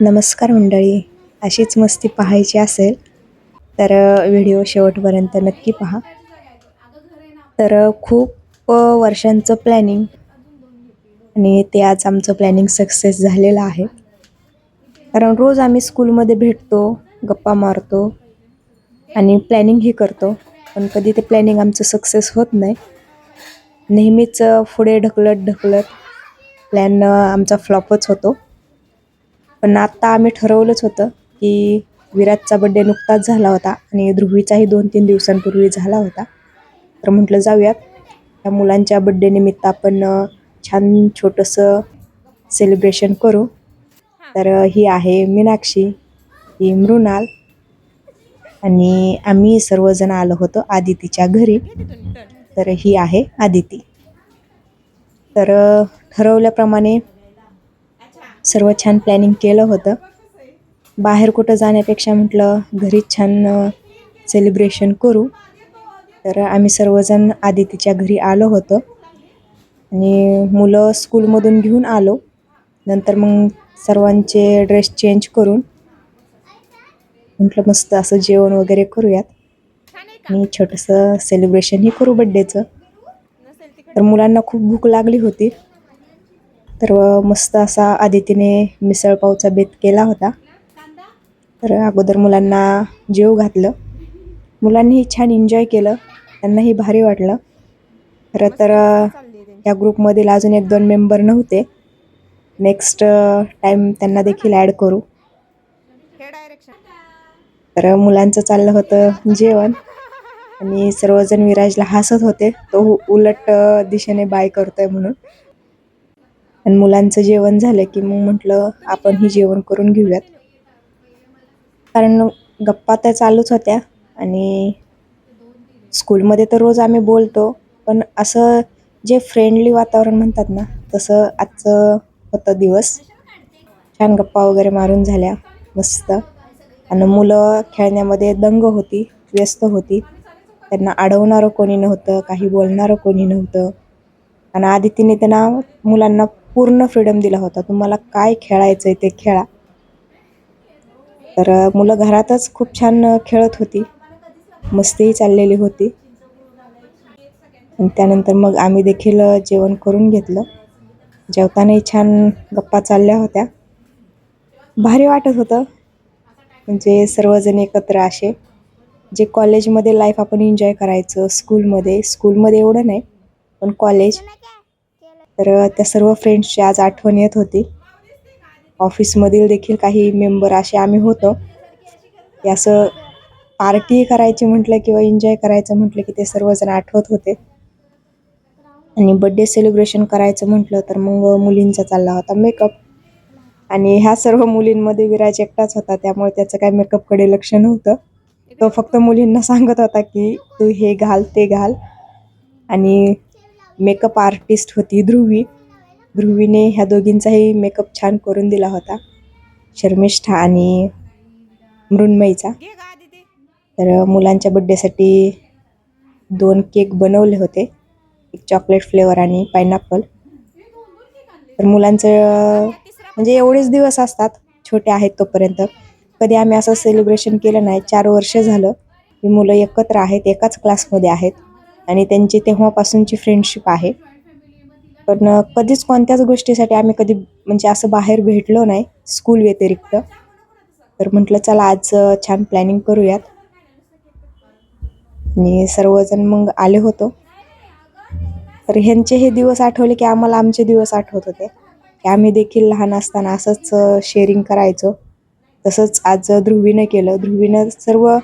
नमस्कार मंडळी. अशीच मस्ती पाहायची असेल तर व्हिडिओ शेवटपर्यंत नक्की पहा. तर खूप वर्षांचं प्लॅनिंग आणि ते आज आमचं प्लॅनिंग सक्सेस झालेलं आहे. कारण रोज आम्ही स्कूलमध्ये भेटतो गप्पा मारतो आणि प्लॅनिंगही करतो. पण कधी ते प्लॅनिंग आमचं सक्सेस होत नाही. नेहमीच पुढे ढकलत ढकलत प्लॅन आमचा फ्लॉपच होतो. पण आत्ता आम्ही ठरवलंच होतं की विराटचा बड्डे नुकताच झाला होता आणि ध्रुवीचाही दोन तीन दिवसांपूर्वी झाला होता. तर म्हटलं जाऊयात. त्या मुलांच्या बड्डे निमित्त आपण छान छोटंसं सेलिब्रेशन करू. तर ही आहे मीनाक्षी ही मृणाल आणि आम्ही सर्वजण आलो होतो आदितीच्या घरी. तर ही आहे आदिती. तर ठरवल्याप्रमाणे सर्व छान प्लॅनिंग केलं होतं. बाहेर कुठं जाण्यापेक्षा म्हटलं घरीच छान सेलिब्रेशन करू. तर आम्ही सर्वजण आदितीच्या घरी आलो होतो. आणि मुलं स्कूलमधून घेऊन आलो. नंतर मग सर्वांचे ड्रेस चेंज करून म्हटलं मस्त असं जेवण वगैरे करूयात. आणि छोटंसं सेलिब्रेशनही करू बड्डेचं तर मुलांना खूप भूक लागली होती. तर मस्त असा आदितीने मिसळपावचा बेत केला होता. तर अगोदर मुलांना जेव घातलं. मुलांनीही छान एन्जॉय केलं. त्यांनाही भारी वाटलं. खरं तर या ग्रुपमधील अजून एक दोन मेंबर नव्हते. नेक्स्ट टाईम त्यांना देखील ॲड करू. तर मुलांचं चाललं होतं जेवण. आणि सर्वजण विराजला हसत होते. तो उलट दिशेने बाय करतोय म्हणून. आणि मुलांचं जेवण झालं की मग म्हटलं आपण ही जेवण करून घेऊयात. कारण गप्पा त्या चालूच होत्या आणि स्कूलमध्ये तर रोज आम्ही बोलतो पण असं जे फ्रेंडली वातावरण म्हणतात ना तसं आजचं होतं दिवस. छान गप्पा वगैरे मारून झाल्या मस्त. आणि मुलं खेळण्यामध्ये दंग होती व्यस्त होती. त्यांना अडवणारं कोणी नव्हतं काही बोलणारं कोणी नव्हतं. आणि आदितीने त्यांना मुलांना पूर्ण फ्रीडम दिला होता. तुम्हाला काय खेळायचं आहे ते खेळा. तर मुलं घरातच खूप छान खेळत होती. मस्तीही चाललेली होती. त्यानंतर मग आम्ही देखील जेवण करून घेतलं. जेवतानाही छान गप्पा चालल्या होत्या. भारी वाटत होतं. म्हणजे सर्वजण एकत्र असे. जे कॉलेजमध्ये लाईफ आपण एन्जॉय करायचं स्कूलमध्ये स्कूलमध्ये एवढं नाही पण कॉलेज तर त्या सर्व फ्रेंड्सची आज आठवण येत होती. ऑफिसमधील देखील काही मेंबर असे आम्ही होतो. की असं पार्टी करायची म्हटलं किंवा एन्जॉय करायचं म्हटलं की ते सर्वजण आठवत होते. आणि बड्डे सेलिब्रेशन करायचं म्हटलं तर मग मुलींचा चालला होता मेकअप. आणि ह्या सर्व मुलींमध्ये विराज एकटाच होता त्यामुळे त्याचं काय मेकअपकडे लक्ष नव्हतं. तो फक्त मुलींना सांगत होता की तू हे घाल ते घाल. आणि मेकअप आर्टिस्ट होती ध्रुवी. ध्रुवीने ह्या दोघींचाही मेकअप छान करून दिला होता. शर्मिष्ठा आणि मृण्मयीचा. तर मुलांच्या बड्डेसाठी दोन केक बनवले होते. एक चॉकलेट फ्लेवर आणि पायनॅपल तर मुलांचं म्हणजे एवढेच दिवस असतात छोटे आहेत तोपर्यंत. कधी आम्ही असं सेलिब्रेशन केलं नाही चार वर्ष झालं. ही मुलं एकत्र आहेत एकाच क्लासमध्ये आहेत. आणि त्यांची तेव्हापासूनची फ्रेंडशिप आहे. पण कधीच कोणत्याच गोष्टीसाठी आम्ही कधी म्हणजे असं बाहेर भेटलो नाही स्कूल व्यतिरिक्त. तर म्हटलं चला आज छान प्लॅनिंग करूयात. आणि सर्वजण मग आले होतो. तर ह्यांचे हे दिवस आठवले की आम्हाला आमचे दिवस आठवत होते. की आम्ही देखील लहान असताना असंच शेअरिंग करायचो. तसंच आज ध्रुवीनं केलं. ध्रुवीनं सर्व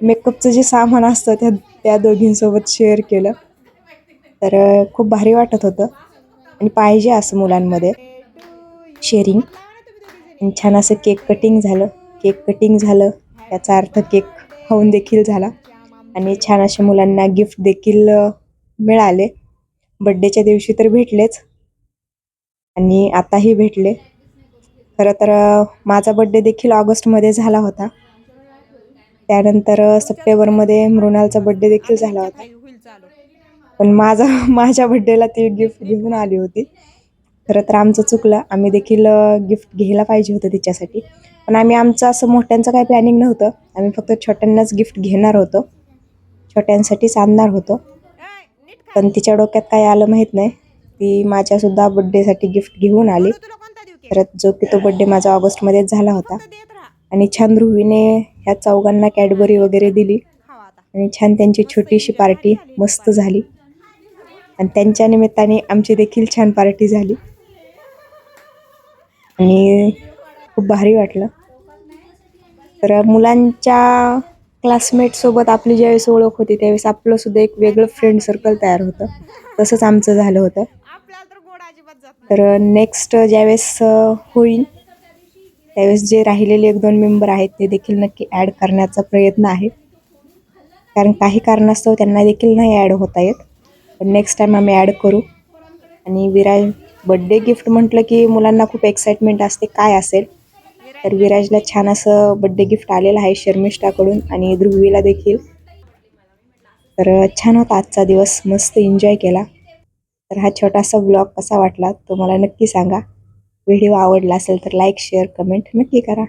मेकअपचं जे सामान असतं त्या त्या दोघींसोबत शेअर केलं. तर खूप भारी वाटत होतं. आणि पाहिजे असं मुलांमध्ये. शेअरिंग आणि छान असं केक कटिंग झालं. केक कटिंग झालं. त्याचा अर्थ केक खाऊन देखील झाला. आणि छान असे मुलांना गिफ्ट देखील मिळाले. बड्डेच्या दिवशी तर भेटलेच. आणि आताही भेटले. खरं तर माझा बड्डे देखील ऑगस्टमध्ये झाला होता. त्यानंतर सप्टेंबरमध्ये मृणालचा बड्डे देखील झाला होता. पण माझा माझ्या बड्डेला ती गिफ्ट घेऊन आली होती. खरं तर आमचं चुकलं. आम्ही देखील गिफ्ट घ्यायला पाहिजे होतं तिच्यासाठी. पण आम्ही आमचं असं मोठ्यांचं काही प्लॅनिंग नव्हतं. आम्ही फक्त छोट्यांनाच गिफ्ट घेणार होतो. छोट्यांसाठीच आणणार होतो. पण तिच्या डोक्यात काय आलं माहीत नाही. ती माझ्यासुद्धा बड्डेसाठी गिफ्ट घेऊन आली. परत जो की तो बड्डे माझा ऑगस्टमध्येच झाला होता. आणि छान ध्रुवीने ह्या चौघांना कॅडबरी वगैरे दिली. आणि छान त्यांची छोटीशी पार्टी मस्त झाली. आणि त्यांच्या निमित्ताने आमची देखील छान पार्टी झाली. आणि खूप भारी वाटलं. तर मुलांच्या क्लासमेटसोबत आपली ज्यावेळेस ओळख होती त्यावेळेस आपलं सुद्धा एक वेगळं फ्रेंड सर्कल तयार होतं. तसंच आमचं झालं होतं. तर नेक्स्ट ज्यावेळेस होईल त्यावेळेस जे राहिलेले एक दोन मेंबर आहेत ते देखील नक्की ॲड करण्याचा प्रयत्न आहे. कारण काही कारणास्तव त्यांना देखील नाही ॲड होता येत. पण नेक्स्ट टाईम आम्ही ॲड करू. आणि विराज बड्डे गिफ्ट म्हटलं की मुलांना खूप एक्साइटमेंट असते काय असेल? तर विराजला छान असं बड्डे गिफ्ट आलेलं आहे शर्मिष्ठाकडून आणि ध्रुवीला देखील. तर छान होता आजचा दिवस मस्त एन्जॉय केला. तर हा छोटासा ब्लॉग कसा वाटला तो मला नक्की सांगा. व्हिडिओ आवडला असेल तर लाईक शेअर कमेंट नक्की करा.